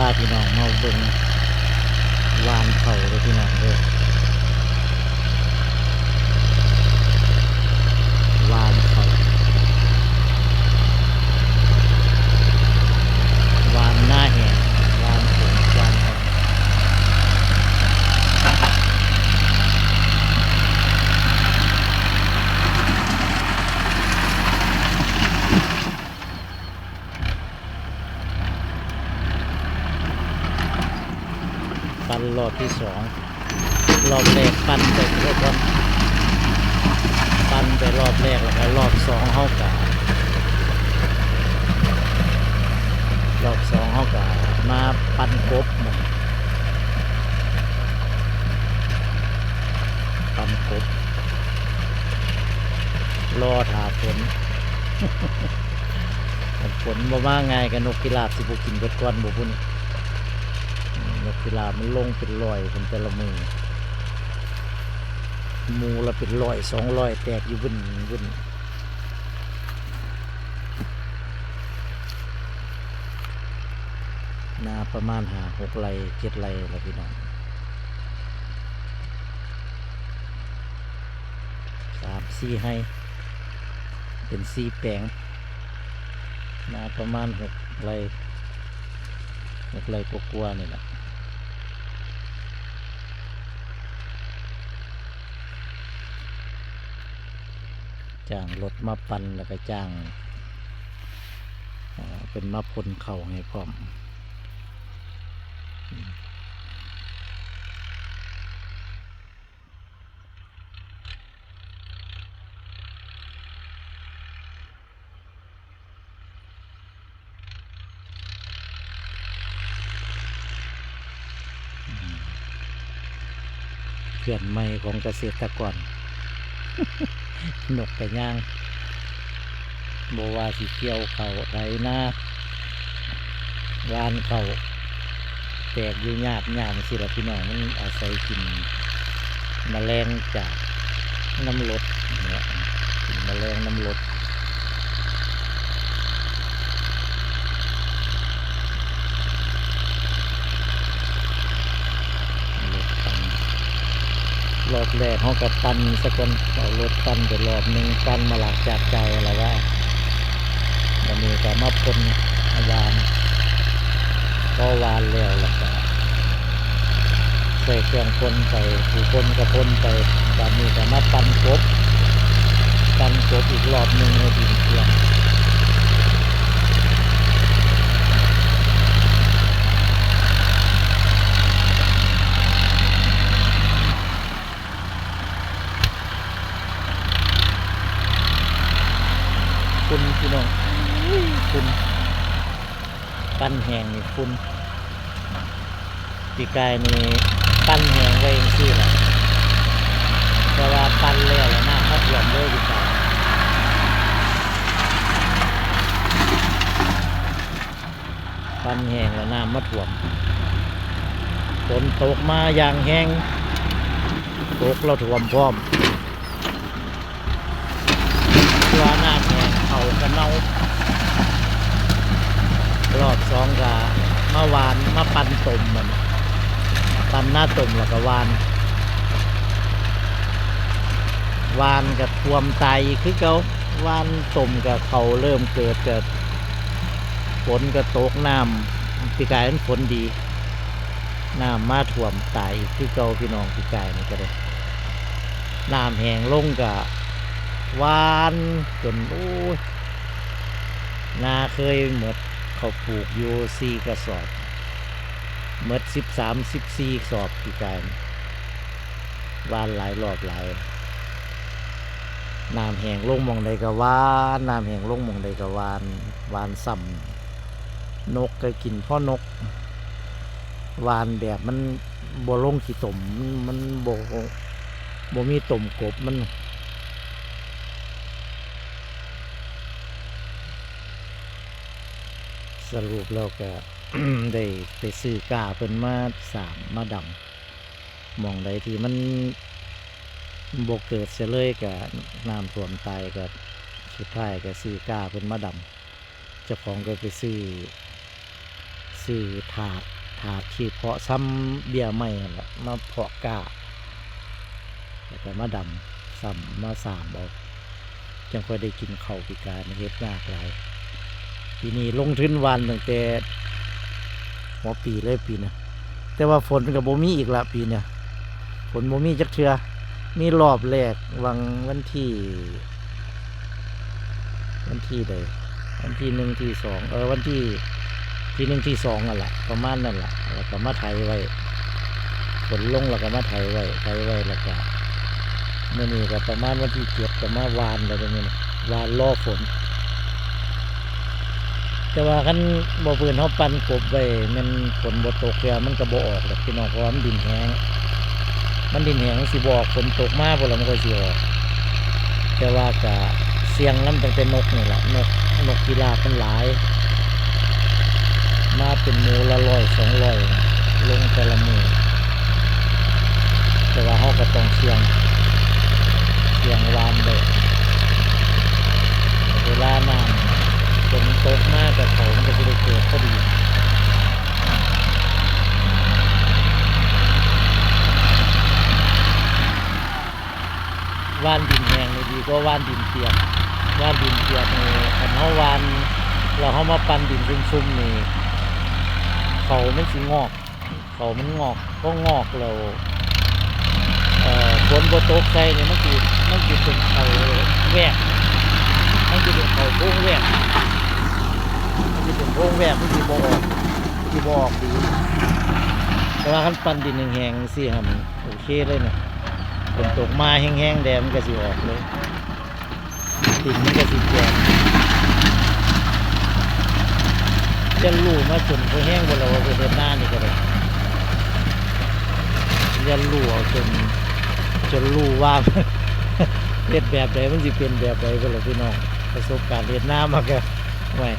พาพี่น้องเมาเบิ่งวานเขาเลยพี่น้องเด้อวานเขาวานหน้าแหงวานผงวานแหงปัน รอบที่สองรอบแรกปั้นไปทุกคนปั้นไปรอบแรกแล้วก็รอบสองเขากะรอบสองเขากะมาปั้นกบหมันปันกบรอถาฝนฝนบ่มาง่ายกันนกพิราบสิบุกินเบิดก้อนบ่พุ่น อืมนกพิรามันลงเป็นรอยเป็นแต่ละมือมูละเป็นรอยสองรอยแตกอยู่บึ้นบึ้นนาประมาณหาหกไรเจ็ดไรละพี่น้องสามสี่ให้ เป็นสี่แปลงนาประมาณหกไรหกไรกลัวาๆนี่แหละ จ้างรถมาปั่นแล้วก็จ้างเป็นมาพ่นเข่าให้พร้อมเขื่อนใหม่ของเกษตรกร นกกระย่างบวาสีเกี่ยวเขาไรหน้าลานเขาแตกอยู่หยาบหยาบสิละพี่น้องมันอาศัยกินแมลงจากน้ำลดเนี่ยกินแมลงน้ำลดลดปันร อบแรกเขากับปันสกอนเอารถปันไปรอบหนึ่งปันมาหลักจากใจอะไรว่าวันนี้ก็มาพ่นวานก็วานแล้วล้วก็ใส่เครื่องพ่นไปผู้พ่นก็พ่นไปวันนี้ก็มาปันกบปันกบอีกรอบหนึ่งให้ดินเครื่อง คุณพี่น้องคุณปั้นแหงนี่คุณปีกายนี่ปั้นแหงไว้เองซี่แหละแต่ว่าปั้นแล้วแล้วน้ำพัดลมเลยปีกายปั้นแหงแล้วน้ำมาท่วมฝนตกมาอย่างแห้งตกเราท่วมพร้อม ตัวหน้าแหง เขากันารอบสองกะมาวานมาปันตุ่มมือนปันหน้าตุ่มแล้วก็วาน วานกับท่วมไตคือเขาวานตุ่มกับเขาเริ่มเกิดเกิดฝนก็ตกน้ำปีกายนั้นฝนดีน้ำมาท่วมไตคือเก่าพี่น้องปีกายนี่ก็เลยน้ำแห้งลงกับวานจนโอ้ย นาเคยหมดเขาปลูกอยู่สี่กระสอบหมดสิบสามสิบสี่สอบพี่กายหวานหลายรอบหลายน้ำแห้งลงมองใดก็หวานน้ำแห้งลงมองใดก็หวานวานซ้ำนกก็กินพ่อนก วานแบบมันบ่ลงขี้ตมมันมันบ่บ่มีตมกบมัน สรุปแล้วก็ได้ไปซื้อกาเป็นมาสามมาดำมองใดที่มันบกเกิดเสียเลยกับน้ำท่วมตายกับสุดท้ายก็ซื้อกาเป็นมาดำเจ้าของก็ไปซื้อซื้อถาดถาดที่เพาะซ้ำเบี้ยไม่ละมาเพาะกาแล้วก็มาดำซ้ำมาสามเอาจังค่อยได้กินเข้าวพิการเฮ็ดยากหลาย ปีนี้ลงทุนวันตั้งแต่หัวปีเลยปีนะแต่ว่าฝนกับบ่มีอีกละปีเนี่ยฝนบ่มีจักเทือมีรอบแรกวังวันที่ วันที่ใดวันที่หนึ่งที่สองเออวันที่ที่หนึ่งที่สองนั่นแหละประมาณนั่นแหละแล้วก็มาไถไว้ฝนลงแล้วก็มาไถไว้ไถไว้แล้วก็เมื่อนี้ก็ประมาณวันที่เจ็ดก็มาวานแล้วตรงนี้นะวานล่อฝน แต่ว่าคันบ่เปืนเขาปั่นกบไว้มันฝนบ่ตกแล้วมันก็บ่ออกหรอกพี่น้องเพราะว่ามันดินแห้งมันดินแห้งสิบอกฝนตกมากบ่แล้วมันก็สิออกแต่ว่าก็เสียงนำตั้งแต่นกนี่แหละนกนกกีฬาเป็นหลาย มาเป็นมูละร้อยสองร้อยลงแต่ละมือแต่ว่าเขาก็ต้องเสียง เสียงวานเลยเวลาน้ำฝนตกมากกับเขามันก็จะได้เกิดพอดี ว่านดินแห้งนี่ดีกว่าว่านดินเปียกว่านดินเปียกนี่คันเขาวานเราเขา มาปั่นดินซุ่มๆนี่เขามันสิงอก เขามันงอกก็งอกเราเอ่อฝนบตกใส่เนี่ยมันคือมันคือเป็นเขาแวกมันคือเป็นเขาโค้งแวกมันคือเป็นโค้งแวกมันคือบออกมันคือบออกดีแต่ว่าคันปั่นดินแห้งๆสิครับโอเคเลยนะฝนตกมาแห้งๆแดดมันก็สิออกเลยดินมันก็สิแจ่ จะลู่มาจนพอแห้งบนเราไปเดินหน้านี่ก็ได้จะลู่เอาจนจนลู่ว่าเฮ็ดแบบใดมันสิเป็นแบบใดก็เลยพี่น้องประสบการณ์เรียนน้ำมาก็ไม่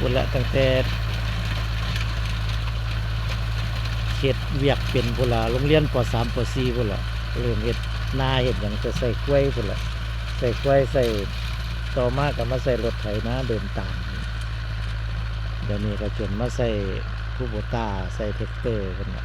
บุญละตั้งแต่เขตเวียกเป็นพุ่นละโรงเรียนป .3 ป .4 พุ่นละเริ่มเฮ็ดหน้าเฮ็ดหยังจะใส่กล้วยพุ่นละใส่กล้วยใส่ต่อมาก็มาใส่รถไถนาเดินตาม ดี๋ยวนี้ก็จนมาใส่คูโบต้าใส่เทคเตอร์พุ่นละ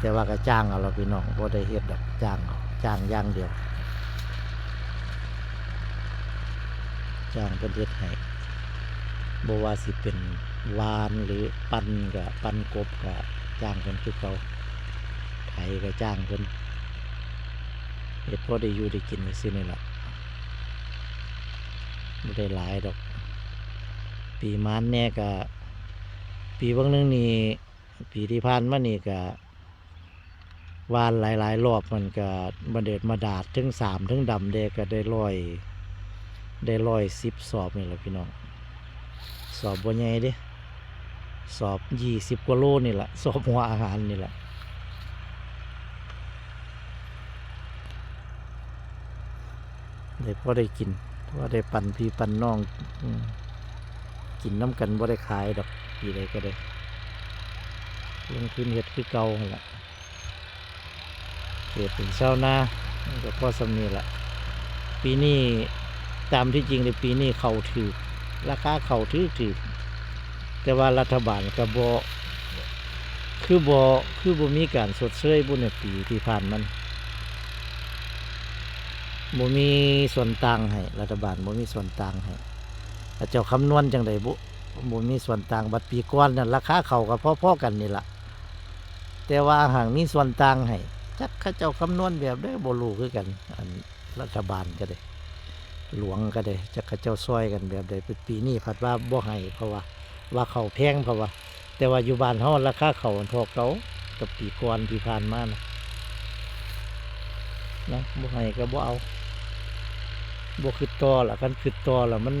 แต่ว่าก็จ้างเอาเราพี่น้องบ่ได้เฮ็ดดอกจ้างเอาจ้างอย่างเดียว จ้างเพิ่นเฮ็ดให้บว่าสิเป็นวานหรือปันกับปันกบกับจ้างเพิ่นคือเก่าไถก็จ้างเพิ่นเฮ็ดพอได้อยู่ได้กินซื่อนี่ล่ะบ่ได้หลายดอก ปีมานแน่ก็ปีบางนึงนี่ปีที่ผ่านมานี่ก็วานหลาย ๆ รอบมันก็มาเด็ดมาดาดถึงสามถึงดำเดก็ได้ร้อย ได้ร้อยสิบสอบนี่แหละพี่น้อง สอบบ่ใหญ่ด้สอบยี่สิบกว่าโลนี่แหละสอบหัวอาหารนี่แหละได้พอได้กินพอได้ปั่นพี่ปั่นน้องอ กินน้ำกันบ่ได้ขายดอกปีใดก็ได้ลงทุนเฮ็ดคือเก่าหั่นล่ะเกิดเป็นชานาก็พอสำนีละปีนี้ตามที่จริงในปีนี้เขาถือราคาเขาถือถือแต่ว่ารัฐบาลก็บคือบคือบ่มีการสดเชยบุญในปีที่ผ่านมันบ่มีส่วนต่างให้รัฐบาลบ่มีส่วนต่างให้ เจ้าคำนวณจังไดบุบ่มีส่วนต่างบัดปีก่อนนั่นราคาเขาก็พอๆกันนี่ละแต่ว่าห่างมีส่วนต่างให้จักเขาเจ้าคำนวณแบบได้บ่รู้คือกันอันรัฐบาลก็ได้ หลวงก็ได้จะกระเจ้าซอยกันแบบใดเป็นปีนี้ผัดว่าบ่ให้เพราะว่า ว่าเขาแพงเพราะว่า แต่ว่าอยู่บ้านเฮาราคาเขาทอเขากับปีก่อนที่ผ่านมานะนะบ่ให้ก็บ่เอาบ่คือต่อละกันคือต่อละมัน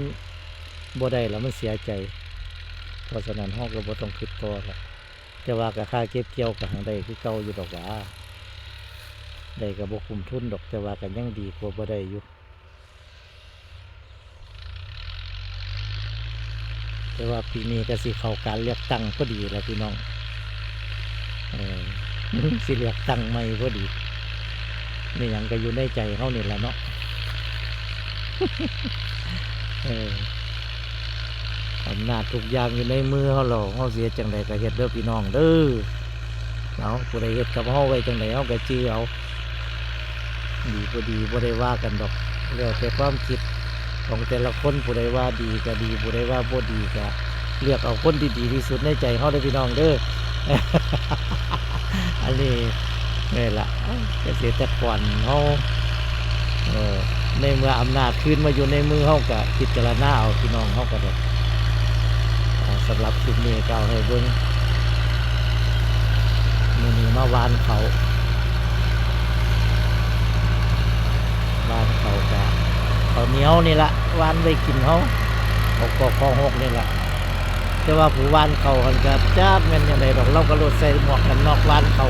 บ่ได้ละมันเสียใจ เพราะฉะนั้นเฮาก็บ่ต้องคือต่อละแต่ว่าก็ค่าเก็บเกี่ยวก็หังไดคือเก่าอยู่ดอกว่าได้ก็บ่คุ้มทุนดอกแต่ว่าก็ยังดีกว่าบ่ได้อยู่แต่ว่าปีนี้ก็สิเข้าการเลือกตั้งพอดีแล้วพี่น้องเออสิเลือกตั้งใหม่พอดีนี่ยังก็อยู่ในใจเขานี่แหละเนาะเออ อำนาจทุกอย่างอยู่ในมือเฮาเราเฮาเสียจังไดก็เฮ็ดเด้อพี่น้องเด้อเอาผู้ใดเฮ็ดกับเฮาไว้จังไดเฮาก็จื้อเอาดีบ่ดีบ่ได้ว่ากันดอกแล้วแต่ความคิดของแต่ละคนผู้ใดว่าดีก็ดีผู้ใดว่าบ่ดีก็เลือกเอาคนที่ดีที่สุดในใจเฮาเด้พี่น้องเด้ออันนี้นี่ล่ะเกษตรกรเฮาเออในเมื่ออำนาจคืนมาอยู่ในมือเฮาก็พิจารณาเอาพี่น้องเฮาก็ได้ สำหรับคลิปนี้ก็เอาให้เบิ่งมือนี้มาวานเขาวานเขากะเขาเหนียวนี่ละวานไว้กินเขาออกกอกคอหกนี่ละแต่ว่าผู้วานเขาหันกับจ้าเม่นยังไงดอกเราก็ลดใส่หมวกกันนอกวานเขา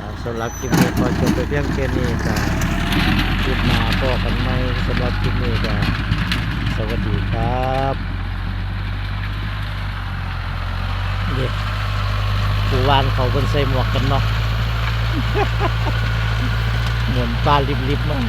อ่าสำห รับคลิปนี้ขอจบไปเพียงแค่นี้ก็คลิปหน้าพอกันไหมสำหรับคลิปนี้ก็สวัสดีครับเด็กผู้วานเขาเป็นใส่หมวกกันเนาะเหมือนปลาลิบๆมั้ง